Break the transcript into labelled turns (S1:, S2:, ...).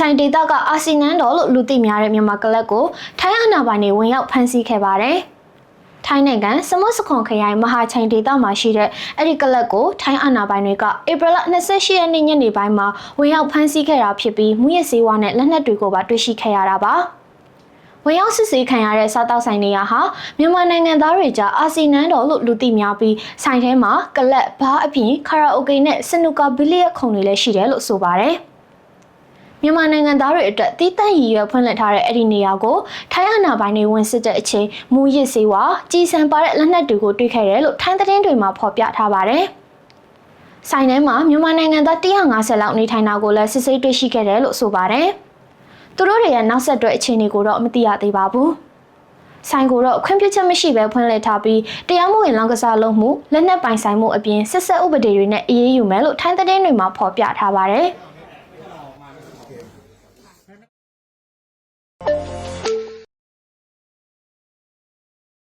S1: ချိုင်ဒေသကအာဆီနန်တော်လို့လူသိများတဲ့မြန်မာကလပ်ကိုထိုင်းအာဏာပိုင်တွေဝင်ရောက်ဖမ်းဆီးခဲ့ပါတယ်။ထိုင်းနိုင်ငံစမုတ်စခွန်ခရိုင်မဟာချိုင်ဒေသမှာရှိတဲ့အဲ့ဒီကလပ်ကိုထိုင်းအာဏာပိုင်တွေကဧပြီလ28ရက်နေ့ညနေပိုင်းမှာဝင်ရောက်ဖမ်းဆီးခဲ့တာဖြစ်ပြီးမူရစ်စေးဝါနဲ့လက်နက်တွေကိုပါတွေ့ရှိခဲ့ရတာပါ။ဝင်ရောက်စစ်ဆေးခံရတဲ့စားတောက်ဆိုင်နေရာဟာမြန်မာနိုင်ငံသားတွေကြားအာဆီနန်တော်လို့လူသိများပြီးဆိုင်ထဲမှာကလပ်ဘားအပြင်ကာရာအိုကေနဲ့စနူကာဘီလီယက်ခုံတွေလည်းရှိတယ်လို့ဆိုပါတယ်။ မြန်မာနိုင်ငံသားတွေအတွက်တီးတန့်ရည်ရွယ်ဖွင့်လှစ်ထားတဲ့အဲ့ဒီနေရာကိုထိုင်းအာဏာပိုင်တွေဝင်စစ်တဲ့အချိန်မူရစ်စေးဝါကြီးစံပါတဲ့လက်နက်တွေကိုတွေ့ခဲ့တယ်လို့ထိုင်းသတင်းတွေမှာဖော်ပြထားပါတယ်။ဆိုင်ထဲမှာမြန်မာနိုင်ငံသား150လောက်နေထိုင်တာကိုလည်းစစ်ဆေးတွေ့ရှိခဲ့တယ်လို့ဆိုပါတယ်။သူတို့တွေရဲ့နောက်ဆက်တွဲအခြေအနေကိုတော့မသိရသေးပါဘူး။ဆိုင်ကိုတော့ခွင့်ပြုချက်မရှိဘဲဖွင့်လှစ်ထားပြီးတရားမဝင်လောင်းကစားလုပ်မှုလက်နက်ပိုင်ဆိုင်မှုအပြင်ဆက်ဆက်ဥပဒေတွေနဲ့အေးအေးယူမယ်လို့ထိုင်းသတင်းတွေမှာဖော်ပြထားပါတယ်။